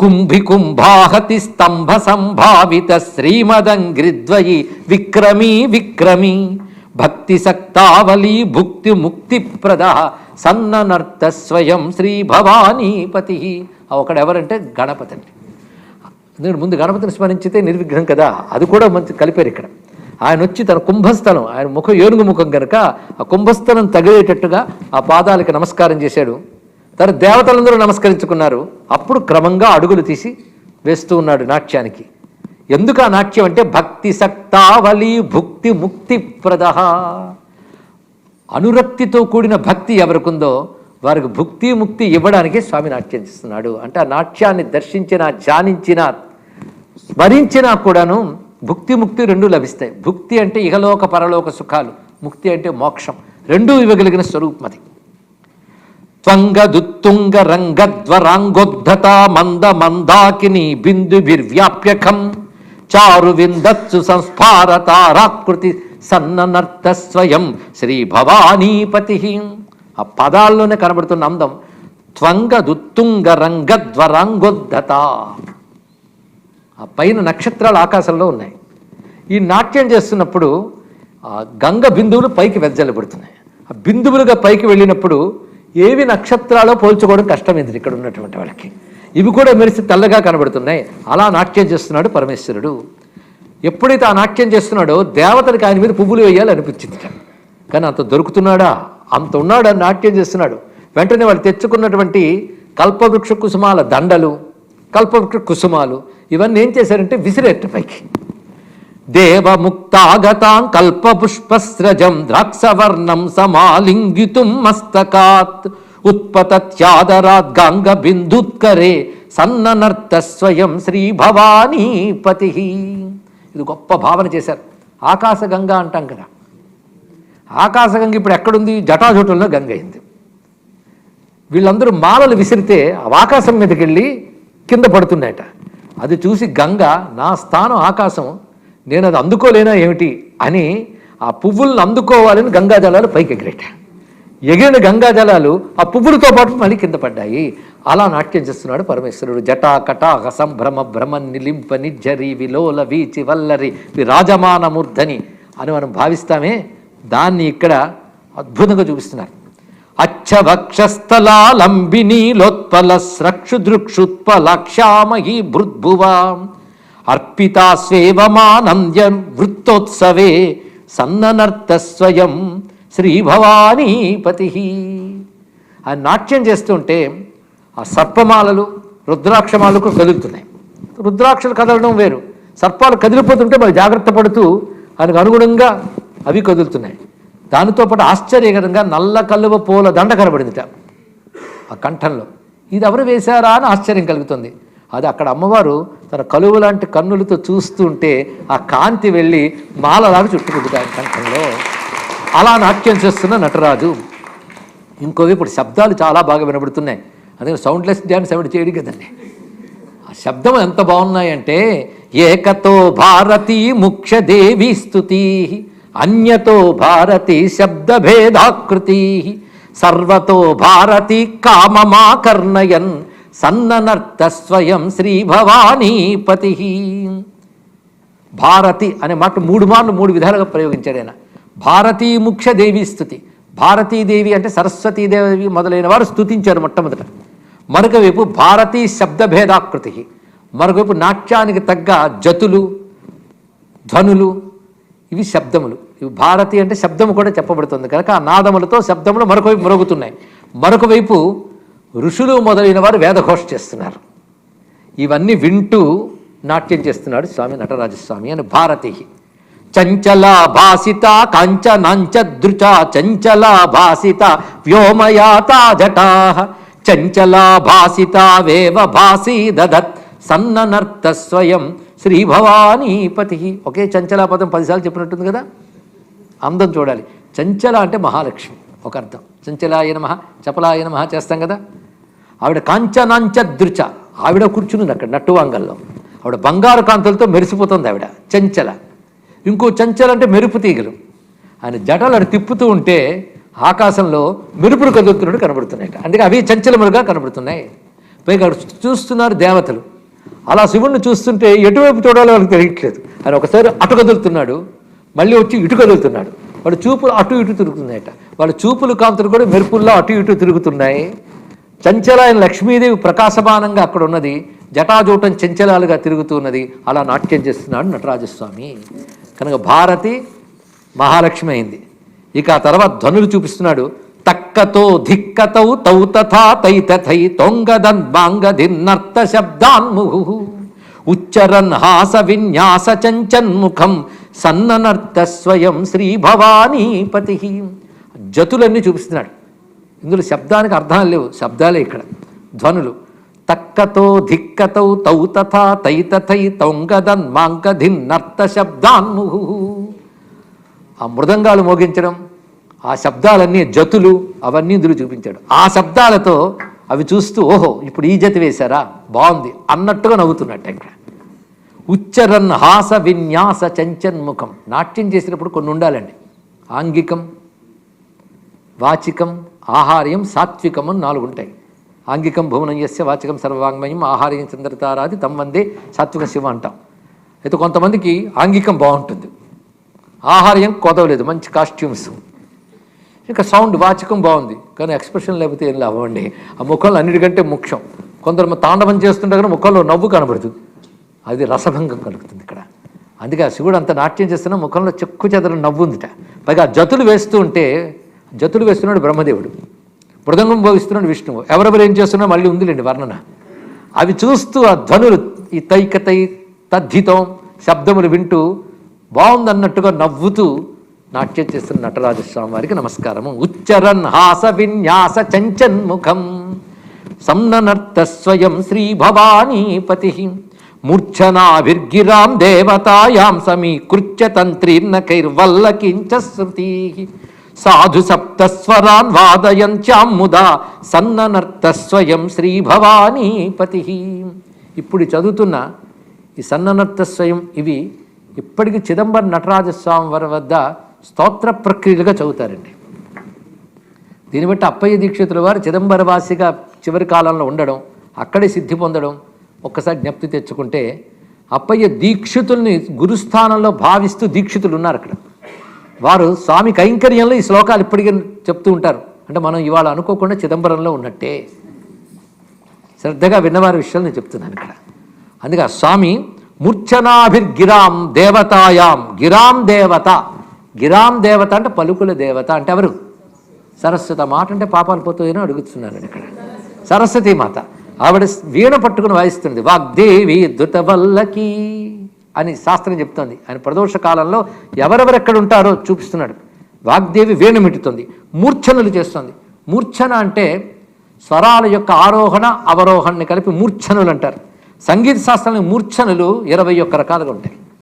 కుంభి కుంభాహతి స్తంభ సంభావిత శ్రీమదంగ్రిద్వయి విక్రమీ విక్రమీ భక్తి సక్తావలి భుక్తి ముక్తిప్రద సన్ననర్త స్వయం శ్రీ భవానీపతి ఒకడెవరంటే గణపతి అండి. నేను ముందు గణపతిని స్మరించితే నిర్విఘ్నం కదా అది కూడా మంచి కలిపారు ఇక్కడ. ఆయన వచ్చి తన కుంభస్థలం ఆయన ముఖం ఏనుగు ముఖం కనుక ఆ కుంభస్థలం తగిలేటట్టుగా ఆ పాదాలకి నమస్కారం చేశాడు. తన దేవతలందరూ నమస్కరించుకున్నారు. అప్పుడు క్రమంగా అడుగులు తీసి వేస్తూ ఉన్నాడు నాట్యానికి. ఎందుకు ఆ నాట్యం అంటే భక్తి సక్తావలి భుక్తి ముక్తి ప్రద అనురక్తితో కూడిన భక్తి ఎవరికుందో వారికి భుక్తి ముక్తి ఇవ్వడానికి స్వామి నాట్యం చేస్తున్నాడు. అంటే ఆ నాట్యాన్ని దర్శించిన ధ్యానించిన స్మరించినా కూడాను భుక్తి ముక్తి రెండు లభిస్తాయి. భుక్తి అంటే ఇహలోక పరలోక సుఖాలు. ముక్తి అంటే మోక్షం. రెండూ ఇవ్వగలిగిన స్వరూపం అది. త్వంగదుత్తుంగ రంగద్వరాంగోద్ధత మంద మందాకిని బిందుభిర్వ్యాప్యకం చారు విందత్సు సంస్ఫార తారాకృతి సన్ననర్త స్వయం శ్రీ భవానీపతి ఆ పదాల్లోనే కనబడుతున్న అందం త్వంగదుత్తుంగ రంగద్వరాంగోద్ధత ఆ పైన నక్షత్రాలు ఆకాశంలో ఉన్నాయి. ఈ నాట్యం చేస్తున్నప్పుడు ఆ గంగ బిందువులు పైకి వెజ్జలబడుతున్నాయి ఆ బిందువులుగా పైకి వెళ్ళినప్పుడు ఏవి నక్షత్రాలో పోల్చుకోవడం కష్టమైంది ఇక్కడ ఉన్నటువంటి వాళ్ళకి. ఇవి కూడా మెరిసి తెల్లగా కనబడుతున్నాయి. అలా నాట్యం చేస్తున్నాడు పరమేశ్వరుడు. ఎప్పుడైతే ఆ నాట్యం చేస్తున్నాడో దేవతలకు ఆయన మీద పువ్వులు వేయాలి అనిపించింది కానీ అంత దొరుకుతున్నాడా? అంత ఉన్నాడు? అని నాట్యం చేస్తున్నాడు. వెంటనే వాళ్ళు తెచ్చుకున్నటువంటి కల్పవృక్ష కుసుమాల దండలు కల్పవృక్ష కుసుమాలు ఇవన్నీ ఏం చేశారంటే విసిరేట్టు పైకి. దేవముక్తాగతాం కల్పపుష్పస్రజం ద్రాక్షవర్ణం సమాలింగితుం మస్తకాత్. ఉత్పతత్యాదరాత్ గంగ బిందుత్కరే సన్ననర్త స్వయం శ్రీ భవానీపతి ఇది గొప్ప భావన చేశారు. ఆకాశగంగా అంటాం కదా. ఆకాశగంగ ఇప్పుడు ఎక్కడుంది? జటాజుటంలో గంగ అయింది. వీళ్ళందరూ మాలలు విసిరితే ఆ ఆకాశం మీదకి వెళ్ళి కింద పడుతున్నాయట. అది చూసి గంగ నా స్థానం ఆకాశం నేను అది అందుకోలేనా ఏమిటి అని ఆ పువ్వులను అందుకోవాలని గంగాజలాలు పైకి ఎగిరేట. ఎగిరిన గంగాజలాలు ఆ పువ్వులతో పాటు మళ్ళీ కింద పడ్డాయి. అలా నాట్యం చేస్తున్నాడు పరమేశ్వరుడు. జటా కటాహ సంభ్రమ భ్రమ నిలింప నిజ్జరి విలోల వీచి వల్లరి విరాజమానమూర్ధని అని మనం భావిస్తామే. దాన్ని ఇక్కడ అద్భుతంగా చూపిస్తున్నారు. అచ్చవక్షస్థలాలంబినీలోత్పల స్రక్షుదృక్షుత్పలక్షామహి భృద్భువాం అర్పితా స్వేవమానంద్య వృత్తోత్సవే సన్ననర్త స్వయం శ్రీ భవానీపతి ఆ నాట్యం చేస్తుంటే ఆ సర్పమాలలు రుద్రాక్షమాలకు కదులుతున్నాయి. రుద్రాక్షలు కదలడం వేరు. సర్పాలు కదిలిపోతుంటే మరి జాగ్రత్త పడుతూ దానికి అనుగుణంగా అవి కదులుతున్నాయి. దానితో పాటు ఆశ్చర్యకరంగా నల్ల కల్లువ పూల దండ కనబడిందిట ఆ కంఠంలో. ఇది ఎవరు వేశారా అని ఆశ్చర్యం కలుగుతుంది. అది అక్కడ అమ్మవారు తన కలువ లాంటి కన్నులతో చూస్తుంటే ఆ కాంతి వెళ్ళి మాలలాగా చుట్టుకుంటుంది ఆయన కంఠంలో. అలా నాట్యం చేస్తున్న నటరాజు. ఇంకోవి ఇప్పుడు శబ్దాలు చాలా బాగా వినబడుతున్నాయి. అందుకని సౌండ్లెస్ డ్యాన్స్ ఎవరు చేయడు కదండి. ఆ శబ్దం ఎంత బాగున్నాయంటే ఏకతో భారతి ముఖ్య దేవి స్థుతి అన్యతో భారతి శబ్దభేదాకృతి సర్వతో భారతి కామమాకర్ణయన్ సన్ననర్త స్వయం శ్రీ భవానీపతి భారతి అనే మాట మూడు మార్లు మూడు విధాలుగా ప్రయోగించాడు ఆయన. భారతీ ముఖ్య దేవి స్థుతి. భారతీదేవి అంటే సరస్వతీదేవి మొదలైన వారు స్థుతించారు మొట్టమొదట. మరొక వైపు భారతీ శబ్దభేదాకృతి. మరొకవైపు నాట్యానికి తగ్గ జతులు ధ్వనులు ఇవి శబ్దములు. ఇవి భారతి అంటే శబ్దము కూడా చెప్పబడుతుంది కనుక ఆ నాదములతో శబ్దములు మరొక వైపు మరుగుతున్నాయి. మరొక వైపు ఋషులు మొదలైన వారు వేదఘోష చేస్తున్నారు. ఇవన్నీ వింటూ నాట్యం చేస్తున్నాడు స్వామి నటరాజస్వామి అని భారతి. చంచల భాసిత కాంచనాంచదృచ చంచల భాసిత వ్యోమయాత జటా. చంచల భాసిత వేవ భాసి దదత్ సన్ననర్త స్వయం శ్రీ భవానీపతి ఒకే చంచల పదం పదిసార్లు చెప్పినట్టుంది కదా? అందం చూడాలి. చంచల అంటే మహాలక్ష్మి ఒక అర్థం. చంచలాయ నమ చపలాయ నమ చేస్తాం కదా? ఆవిడ కాంచనాంచదృచ ఆవిడ కూర్చునింది అక్కడ నట్టువాంగల్లో ఆవిడ బంగారు కాంతులతో మెరిసిపోతుంది ఆవిడ చంచల. ఇంకో చంచల అంటే మెరుపు తీగలు. ఆయన జటలు అటు తిప్పుతూ ఉంటే ఆకాశంలో మెరుపులు కదులుతున్నట్టు కనబడుతున్నాయి అందుకే అవి చంచలములుగా కనబడుతున్నాయి. పైగా అక్కడ చూస్తున్నారు దేవతలు. అలా శివుణ్ణి చూస్తుంటే ఎటువైపు చూడాలో వాళ్ళకి తెలియట్లేదు. ఆయన ఒకసారి అటు కదులుతున్నాడు మళ్ళీ వచ్చి ఇటు కదులుతున్నాడు. వాడు చూపులు అటు ఇటు తిరుగుతున్నాయట. వాళ్ళ చూపులు కాంతులు కూడా మెరుపుల్లో అటు ఇటు తిరుగుతున్నాయి. చంచల లక్ష్మీదేవి ప్రకాశమానంగా అక్కడ ఉన్నది జటాజూటం చంచలాలుగా తిరుగుతూ ఉన్నది అలా నాట్యం చేస్తున్నాడు నటరాజస్వామి. కనుక భారతి మహాలక్ష్మి అయింది. ఇక ఆ తర్వాత ధ్వనులు చూపిస్తున్నాడు. తక్కతో ధిక్కతౌ తౌ తథా తై తథై తొంగదన్ బాంగధిన్నర్త శబ్దాన్ముహు ఉచ్చరన్ హాస విన్యాస చంచన్ముఖం సన్ననర్త స్వయం శ్రీ భవానీపతి. జతులన్నీ చూపిస్తున్నాడు. ఇందులో శబ్దానికి అర్థాలు లేవు శబ్దాలే ఇక్కడ. ధ్వనులు. తక్కతో ధిక్కతౌ తౌ తథా తై తథై తొంగదన్ మాంగధిన్నర్త శబ్దాన్ముహు ఆ మృదంగాలు మోగించడం ఆ శబ్దాలన్నీ జతులు అవన్నీ ఇందులో చూపించాడు. ఆ శబ్దాలతో అవి చూస్తూ ఓహో ఇప్పుడు ఈ జతి వేశారా? బాగుంది అన్నట్టుగా నవ్వుతున్నట్టు ఇక్కడ. ఉచ్చరన్ హాస విన్యాస చంచన్ముఖం. నాట్యం చేసినప్పుడు కొన్ని ఉండాలండి. ఆంగికం వాచికం ఆహార్యం సాత్వికం అని నాలుగు ఉంటాయి. ఆంగికం భువనం చేస్తే వాచికం సర్వవాంగ్మయం ఆహార్యం చంద్రతారాది తమ్ వందే సాత్విక శివ అంటాం. అయితే కొంతమందికి ఆంగికం బాగుంటుంది. ఆహార్యం కొదవలేదు మంచి కాస్ట్యూమ్స్ ఇంకా సౌండ్ వాచకం బాగుంది కానీ ఎక్స్ప్రెషన్ లేకపోతే ఏం లాభం ఆ ముఖంలో అన్నిటికంటే ముఖ్యం. కొందరు తాండవం చేస్తుంటే కానీ ముఖంలో నవ్వు కనబడుతుంది. అది రసభంగం కలుగుతుంది ఇక్కడ. అందుకే ఆ శివుడు అంత నాట్యం చేస్తున్నా ముఖంలో చెక్కు చెదర నవ్వుందిట పైగా జతులు వేస్తూ ఉంటే జతులు వేస్తున్నాడు బ్రహ్మదేవుడు. మృదంగం భోగిస్తున్నాడు విష్ణువు. ఎవరెవరు ఏం చేస్తున్నా మళ్ళీ ఉందిలేండి వర్ణన. అవి చూస్తూ ఆ ధ్వనులు ఈ తైకతై తద్ధితం శబ్దములు వింటూ బాగుందన్నట్టుగా నవ్వుతూ నాట్యం చేస్తున్న నటరాజస్వామి వారికి నమస్కారము. ఉచ్చరన్ హాస విన్యాస చంచన్ముఖం సంననర్త స్వయం శ్రీ భవానీపతి. మూర్ఛనాభిర్గిరాం దేవతాయాం సమీకృత్య తంత్రీర్నకైర్వల్లకించ శృతి. సాధు సప్తస్వరాన్ వాదయంత్యాం ముదా సన్ననర్త స్వయం శ్రీ భవానీపతి ఇప్పుడు చదువుతున్న ఈ సన్ననర్త స్వయం ఇవి ఇప్పటికీ చిదంబరం నటరాజస్వామి వారి వద్ద స్తోత్ర ప్రక్రియలుగా చదువుతారండి. దీన్ని బట్టి అప్పయ్య దీక్షితుల వారు చిదంబరవాసిగా చివరి కాలంలో ఉండడం అక్కడే సిద్ధి పొందడం ఒక్కసారి జ్ఞప్తి తెచ్చుకుంటే అప్పయ్య దీక్షితుల్ని గురుస్థానంలో భావిస్తూ దీక్షితులు ఉన్నారు అక్కడ. వారు స్వామి కైంకర్యంలో ఈ శ్లోకాలు ఇప్పటికీ చెప్తూ ఉంటారు. అంటే మనం ఇవాళ అనుకోకుండా చిదంబరంలో ఉన్నట్టే. శ్రద్ధగా విన్నవారి విషయాలు నేను చెప్తున్నాను ఇక్కడ. అందుకే స్వామి మూర్ఛనాభిర్గిరాం దేవతాయాం గిరాం దేవత. గిరాం దేవత అంటే పలుకుల దేవత అంటే ఎవరు? సరస్వతి మాట అంటే పాపాలు పోతాయని అడుగుతున్నాను ఇక్కడ. సరస్వతీ మాత. ఆవిడ వీణ పట్టుకుని వాయిస్తుంది వాగ్దేవి ధృతవల్లకి అని శాస్త్రం చెప్తోంది. ఆయన ప్రదోష కాలంలో ఎవరెవరెక్కడ ఉంటారో చూపిస్తున్నాడు. వాగ్దేవి వేణుమిట్టుతుంది మూర్ఛనలు చేస్తుంది. మూర్ఛన అంటే స్వరాల యొక్క ఆరోహణ అవరోహణని కలిపి మూర్ఛనులు అంటారు. సంగీత శాస్త్రంలో మూర్ఛనలు ఇరవై ఒక్క రకాలుగా ఉంటాయి.